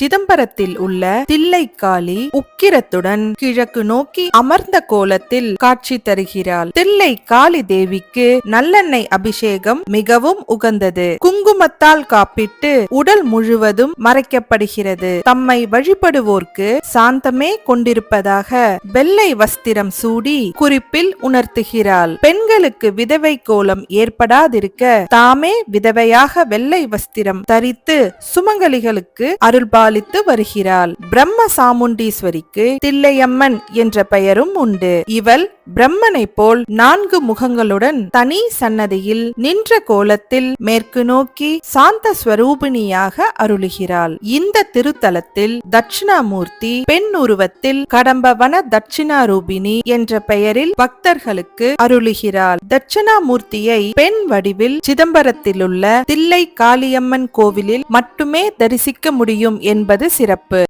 சிதம்பரத்தில் உள்ள தில்லைக்காளி உக்கிரத்துடன் கிழக்கு நோக்கி அமர்ந்த கோலத்தில் காட்சி தருகிறாள். தில்லை காளி தேவிக்கு நல்லெண்ணெய் அபிஷேகம் மிகவும் உகந்தது. குங்குமத்தால் காப்பிட்டு உடல் முழுவதும் மறைக்கப்படுகிறது. தம்மை வழிபடுவோர்க்கு சாந்தமே கொண்டிருப்பதாக வெள்ளை வஸ்திரம் சூடி குறிப்பில் உணர்த்துகிறாள். பெண்களுக்கு விதவை கோலம் ஏற்படாதிருக்க தாமே விதவையாக வெள்ளை வஸ்திரம் தரித்து சுமங்கலிகளுக்கு அருள்பாலித்து வருகிறாள். பிரம்ம சாமுண்டீஸ்வரிக்கு தில்லையம்மன் என்ற பெயரும் உண்டு. இவள் பிரம்மனை போல் நான்கு முகங்களுடன் தனி சன்னதியில் நின்ற கோலத்தில் மேற்கு நோக்கி சாந்த ஸ்வரூபிணியாக அருளுகிறாள். இந்த திருத்தலத்தில் தட்சிணாமூர்த்தி பெண் உருவத்தில் கடம்பவன தட்சிணாரூபிணி என்ற பெயரில் பக்தர்களுக்கு அருளுகிறாள். தட்சிணாமூர்த்தியை பெண் வடிவில் சிதம்பரத்திலுள்ள தில்லை காளியம்மன் கோவிலில் மட்டுமே தரிசிக்க முடியும் என்பது சிறப்பு.